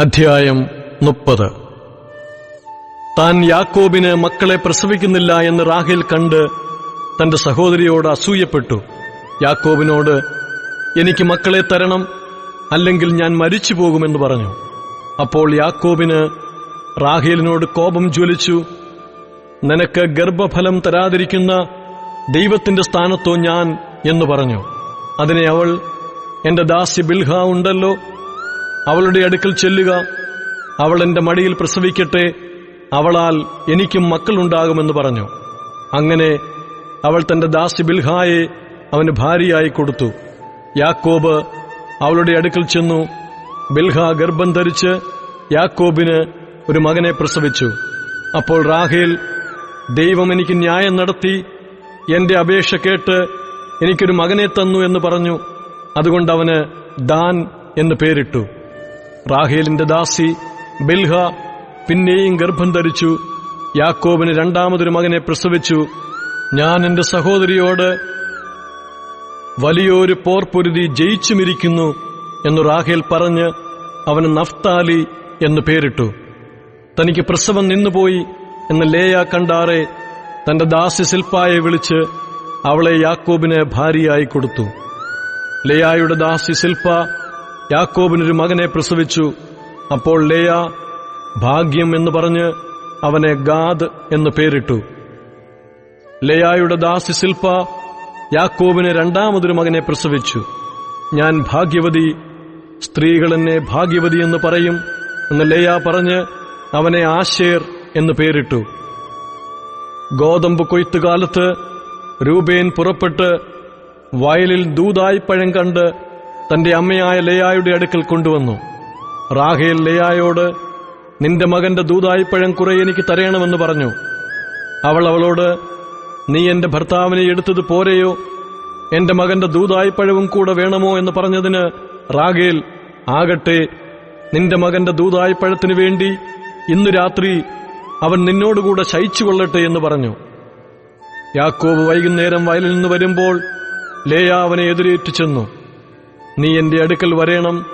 അധ്യായം മുപ്പത്. താൻ യാക്കോബിന് മക്കളെ പ്രസവിക്കുന്നില്ല എന്ന് റാഹിൽ കണ്ട് തന്റെ സഹോദരിയോട് അസൂയപ്പെട്ടു. യാക്കോബിനോട് എനിക്ക് മക്കളെ തരണം അല്ലെങ്കിൽ ഞാൻ മരിച്ചു പോകുമെന്ന് പറഞ്ഞു. അപ്പോൾ യാക്കോബിന് റാഹേലിനോട് കോപം ജ്വലിച്ചു നിനക്ക് ഗർഭഫലം തരാതിരിക്കുന്ന ദൈവത്തിന്റെ സ്ഥാനത്തോ ഞാൻ? എന്ന് പറഞ്ഞു. അതിനെ അവൾ എന്റെ ദാസി ബിൽഹ ഉണ്ടല്ലോ അവളുടെ അടുക്കൽ ചെല്ലുക. അവൾ എന്റെ മടിയിൽ പ്രസവിക്കട്ടെ. അവളാൽ എനിക്കും മക്കളുണ്ടാകുമെന്ന് പറഞ്ഞു. അങ്ങനെ അവൾ തന്റെ ദാസി ബിൽഹായെ അവന് ഭാര്യയായി കൊടുത്തു. യാക്കോബ് അവളുടെ അടുക്കൽ ചെന്നു. ബിൽഹ ഗർഭം ധരിച്ച് യാക്കോബിന് ഒരു മകനെ പ്രസവിച്ചു. അപ്പോൾ റാഹേൽ ദൈവം എനിക്ക് ന്യായം നടത്തി. എന്റെ അപേക്ഷ കേട്ട് എനിക്കൊരു മകനെ തന്നു എന്ന് പറഞ്ഞു. അതുകൊണ്ട് അവന് ദാൻ എന്ന് പേരിട്ടു. റാഹേലിന്റെ ദാസി ബിൽഹ പിന്നെയും ഗർഭം ധരിച്ചു. യാക്കോബിന് രണ്ടാമതൊരു മകനെ പ്രസവിച്ചു. ഞാൻ എന്റെ സഹോദരിയോട് വലിയൊരു പോർപ്പൊരുതി ജയിച്ചുമിരിക്കുന്നു എന്ന് റാഹേൽ പറഞ്ഞ് അവന് നഫ്താലി എന്ന് പേരിട്ടു. തനിക്ക് പ്രസവം നിന്നുപോയി എന്ന് ലേയ കണ്ടാറെ തന്റെ ദാസി ശില്പായെ വിളിച്ച് അവളെ യാക്കോബിന് ഭാര്യയായി കൊടുത്തു. ലേയായുടെ ദാസി ശിൽപ്പ യാക്കോബിനൊരു മകനെ പ്രസവിച്ചു. അപ്പോൾ ലേയ ഭാഗ്യം എന്ന് പറഞ്ഞ് അവനെ ഗാദ് എന്ന് പേരിട്ടു. ലേയായുടെ ദാസി ശില്പ യാക്കോബിന് രണ്ടാമതൊരു മകനെ പ്രസവിച്ചു. ഞാൻ ഭാഗ്യവതി സ്ത്രീകൾ എന്നെ ഭാഗ്യവതി എന്ന് പറയും എന്ന് ലേയ പറഞ്ഞ് അവനെ ആശേർ എന്ന് പേരിട്ടു. ഗോതമ്പ് കൊയ്ത്തുകാലത്ത് രൂപേൻ പുറപ്പെട്ട് വയലിൽ ദൂതായിപ്പഴം കണ്ട് തന്റെ അമ്മയായ ലേയായുടെ അടുക്കൽ കൊണ്ടുവന്നു. റാഹേൽ ലേയായോട് നിന്റെ മകന്റെ ദൂതായിപ്പഴം കുറെ എനിക്ക് തരയണമെന്ന് പറഞ്ഞു. അവൾ അവളോട് നീ എന്റെ ഭർത്താവിനെ എടുത്തത് പോരെയോ? എന്റെ മകന്റെ ദൂതായിപ്പഴവും കൂടെ വേണമോ? എന്ന് പറഞ്ഞതിന് റാഗേൽ ആകട്ടെ നിന്റെ മകന്റെ ദൂതായിപ്പഴത്തിനു വേണ്ടി ഇന്നു രാത്രി അവൻ നിന്നോടുകൂടെ ശയിച്ചുകൊള്ളട്ടെ എന്ന് പറഞ്ഞു. യാക്കോബ് വൈകുന്നേരം വയലിൽ നിന്ന് വരുമ്പോൾ ലേയ അവനെ എതിരേറ്റു ചെന്നു. നീ എന്റെ അടുക്കൽ വരേണം.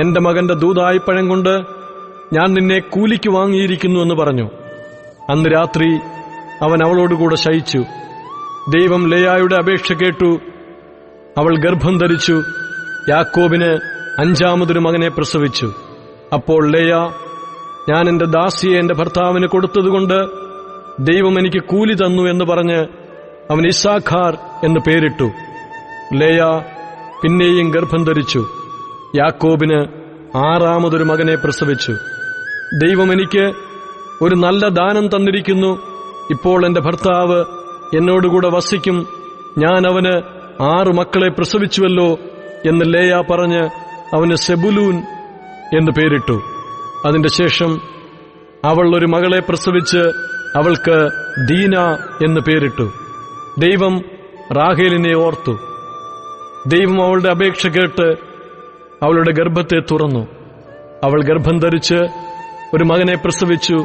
എന്റെ മകന്റെ ദൂതായിപ്പഴം കൊണ്ട് ഞാൻ നിന്നെ കൂലിക്ക് വാങ്ങിയിരിക്കുന്നു എന്ന് പറഞ്ഞു. അന്ന് രാത്രി അവൻ അവളോടുകൂടെ ശയിച്ചു. ദൈവം ലേയായുടെ അപേക്ഷ കേട്ടു. അവൾ ഗർഭം ധരിച്ചു. യാക്കോബിന് അഞ്ചാമതൊരു മകനെ പ്രസവിച്ചു. അപ്പോൾ ലേയ ഞാൻ എന്റെ ദാസിയെ എന്റെ ഭർത്താവിന് കൊടുത്തതുകൊണ്ട് ദൈവം എനിക്ക് കൂലി തന്നു എന്ന് പറഞ്ഞ് അവൻ ഇസാഖാർ എന്ന് പേരിട്ടു. ലേയ പിന്നെയും ഗർഭം ധരിച്ചു. യാക്കോബിന് ആറാമതൊരു മകനെ പ്രസവിച്ചു. ദൈവം എനിക്ക് ഒരു നല്ല ദാനം തന്നിരിക്കുന്നു. ഇപ്പോൾ എന്റെ ഭർത്താവ് എന്നോടുകൂടെ വസിക്കും. ഞാൻ അവന് ആറു മക്കളെ പ്രസവിച്ചുവല്ലോ എന്ന് ലേയ പറഞ്ഞ് അവന് സെബുലൂൻ എന്ന് പേരിട്ടു. അതിന്റെ ശേഷം അവൾ ഒരു മകളെ പ്രസവിച്ച് അവൾക്ക് ദീന എന്ന് പേരിട്ടു. ദൈവം റാഹേലിനെ ഓർത്തു. ദൈവം അവളുടെ അപേക്ഷ കേട്ട് അവളുടെ ഗർഭത്തെ തുറന്നു. അവൾ ഗർഭം ധരിച്ച് ഒരു മകനെ പ്രസവിച്ചു.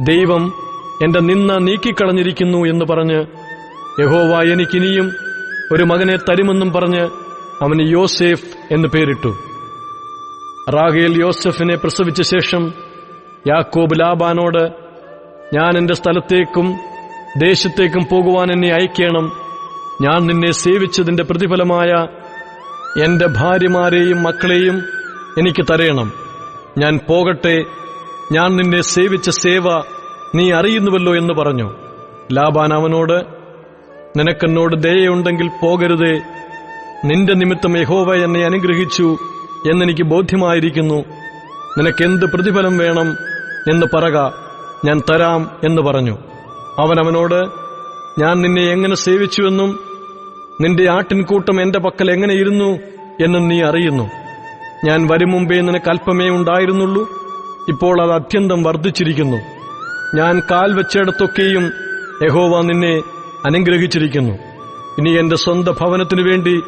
ദൈവം എന്റെ നിന്ന നീക്കിക്കളഞ്ഞിരിക്കുന്നു എന്ന് പറഞ്ഞ് യഹോവ എനിക്കിനിയും ഒരു മകനെ തരുമെന്നും പറഞ്ഞ് അവന് യോസേഫ് എന്ന് പേരിട്ടു. റാഗേൽ യോസഫിനെ പ്രസവിച്ച ശേഷം യാക്കോബ് ലാബാനോട് ഞാൻ എന്റെ സ്ഥലത്തേക്കും ദേശത്തേക്കും പോകുവാൻ എന്നെ അയക്കണം ഞാൻ നിന്നെ സേവിച്ചതിന്റെ പ്രതിഫലമായ എന്റെ ഭാര്യമാരെയും മക്കളെയും എനിക്ക് തരയണം ഞാൻ പോകട്ടെ ഞാൻ നിന്നെ സേവിച്ച സേവ നീ അറിയുന്നുവല്ലോ എന്ന് പറഞ്ഞു. ലാബാൻ അവനോട് നിനക്കെന്നോട് ദയയുണ്ടെങ്കിൽ പോകരുതേ. നിന്റെ നിമിത്തം യഹോവ എന്നെ അനുഗ്രഹിച്ചു എന്നെനിക്ക് ബോധ്യമായിരിക്കുന്നു. നിനക്കെന്ത് പ്രതിഫലം വേണം എന്ന് പറക ഞാൻ തരാം എന്ന് പറഞ്ഞു. അവൻ അവനോട് ഞാൻ നിന്നെ എങ്ങനെ സേവിച്ചുവെന്നും നിന്റെ ആട്ടിൻകൂട്ടം എന്റെ പക്കൽ എങ്ങനെയിരുന്നു എന്നും നീ അറിയുന്നു. ഞാൻ വരും മുമ്പേ നിനക്ക് അല്പമേ ഉണ്ടായിരുന്നുള്ളൂ. ഇപ്പോൾ അത് അത്യന്തം വർദ്ധിച്ചിരിക്കുന്നു. ഞാൻ കാൽ വെച്ചിടത്തൊക്കെയും യഹോവ നിന്നെ അനുഗ്രഹിച്ചിരിക്കുന്നു. ഇനി എന്റെ സ്വന്ത ഭവനത്തിനു വേണ്ടി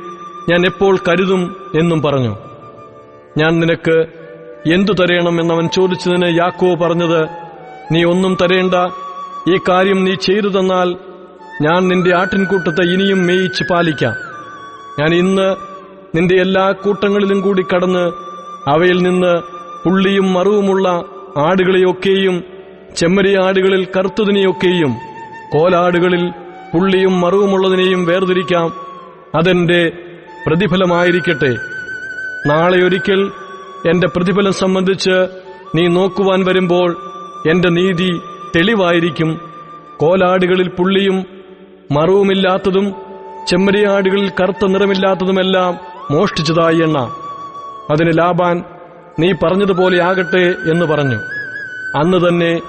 ഞാൻ എപ്പോൾ കരുതും എന്നും പറഞ്ഞു. ഞാൻ നിനക്ക് എന്തു തരയണം എന്നവൻ ചോദിച്ചതിന് യാക്കോ പറഞ്ഞത് നീ ഒന്നും തരേണ്ട. ഈ കാര്യം നീ ചെയ്തു തന്നാൽ ഞാൻ നിന്റെ ആട്ടിൻകൂട്ടത്തെ ഇനിയും മേയിച്ച് പാലിക്കാം. ഞാൻ ഇന്ന് നിന്റെ എല്ലാ കൂട്ടങ്ങളിലും കൂടി കടന്ന് അവയിൽ നിന്ന് പുള്ളിയും മറുവുമുള്ള ആടുകളെയൊക്കെയും ചെമ്മരിയാടുകളിൽ കറുത്തതിനെയൊക്കെയും കോലാടുകളിൽ പുള്ളിയും മറുവുമുള്ളതിനെയും വേർതിരിക്കാം. അതെന്റെ പ്രതിഫലമായിരിക്കട്ടെ. നാളെ ഒരിക്കൽ എന്റെ പ്രതിഫലം സംബന്ധിച്ച് നീ നോക്കുവാൻ വരുമ്പോൾ എന്റെ നീതി തെളിവായിരിക്കും. കോലാടുകളിൽ പുള്ളിയും മറവുമില്ലാത്തതും ചെമ്മരിയാടുകളിൽ കറുത്ത നിറമില്ലാത്തതുമെല്ലാം മോഷ്ടിച്ചതായി എണ്ണ. അതിന് ലാബാൻ നീ പറഞ്ഞതുപോലെ ആകട്ടെ എന്ന് പറഞ്ഞു. അന്ന് തന്നെ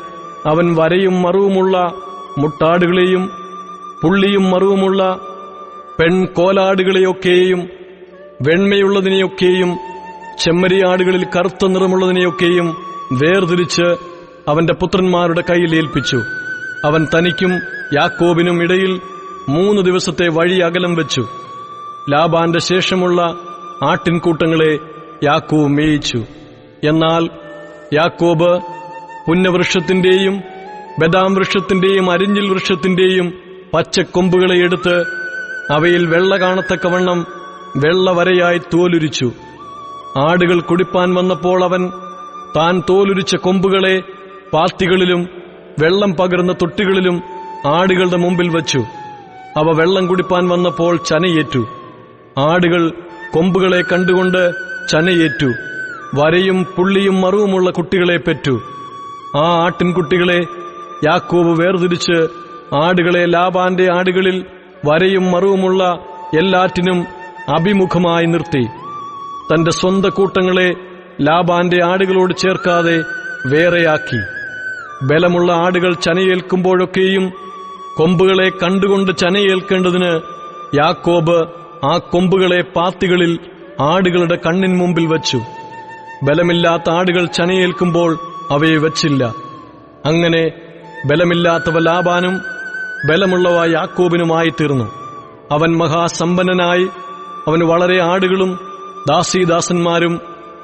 അവൻ വരയും മറുവുമുള്ള മുട്ടാടുകളെയും പുള്ളിയും മറുവുമുള്ള പെൺകോലാടുകളെയൊക്കെയും വെണ്മയുള്ളതിനെയൊക്കെയും ചെമ്മരിയാടുകളിൽ കറുത്ത നിറമുള്ളതിനെയൊക്കെയും വേർതിരിച്ച് അവന്റെ പുത്രന്മാരുടെ കയ്യിൽ ഏൽപ്പിച്ചു. അവൻ തനിക്കും യാക്കോബിനും ഇടയിൽ മൂന്ന് ദിവസത്തെ വഴി അകലം വെച്ചു. ലാബാന്റെ ശേഷമുള്ള ആട്ടിൻകൂട്ടങ്ങളെ യാക്കോബ് മേയിച്ചു. എന്നാൽ യാക്കോബ് പുന്നവൃക്ഷത്തിന്റെയും ബദാം വൃക്ഷത്തിന്റെയും അരിഞ്ഞിൽ വൃക്ഷത്തിന്റെയും പച്ചക്കൊമ്പുകളെ എടുത്ത് അവയിൽ വെള്ള കാണത്തക്കവണ്ണം വെള്ളവരയായി തോലുരിച്ചു. ആടുകൾ കുടിപ്പാൻ വന്നപ്പോൾ അവൻ താൻ തോലുരിച്ച കൊമ്പുകളെ പാത്തികളിലും വെള്ളം പകർന്ന തൊട്ടികളിലും ആടുകളുടെ മുമ്പിൽ വച്ചു. അവ വെള്ളം കുടിപ്പാൻ വന്നപ്പോൾ ചനയേറ്റു. ആടുകൾ കൊമ്പുകളെ കണ്ടുകൊണ്ട് ചനയേറ്റു. വരയും പുള്ളിയും മറുവുമുള്ള കുട്ടികളെ പെറ്റു. ആ ആട്ടിൻകുട്ടികളെ യാക്കോബ് വേർതിരിച്ച് ആടുകളെ ലാബാന്റെ ആടുകളിൽ വരയും മറുവുമുള്ള എല്ലാറ്റിനും അഭിമുഖമായി നിർത്തി. തന്റെ സ്വന്ത കൂട്ടങ്ങളെ ലാബാന്റെ ആടുകളോട് ചേർക്കാതെ വേറെയാക്കി. ബലമുള്ള ആടുകൾ ചനയേൽക്കുമ്പോഴൊക്കെയും കൊമ്പുകളെ കണ്ടുകൊണ്ട് ചനയേൽക്കേണ്ടതിന് യാക്കോബ് ആ കൊമ്പുകളെ പാത്തികളിൽ ആടുകളുടെ കണ്ണിൻ മുമ്പിൽ വച്ചു. ബലമില്ലാത്ത ആടുകൾ ചനയേൽക്കുമ്പോൾ അവയെ വച്ചില്ല. അങ്ങനെ ബലമില്ലാത്തവ ലാബാനും ബലമുള്ളവ യാക്കോബിനുമായി തീർന്നു. അവൻ മഹാസമ്പന്നനായി അവന് വളരെ ആടുകളും ദാസീദാസന്മാരും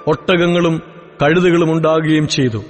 ഒട്ടകങ്ങളും കഴുതുകളും ഉണ്ടാകുകയും ചെയ്തു.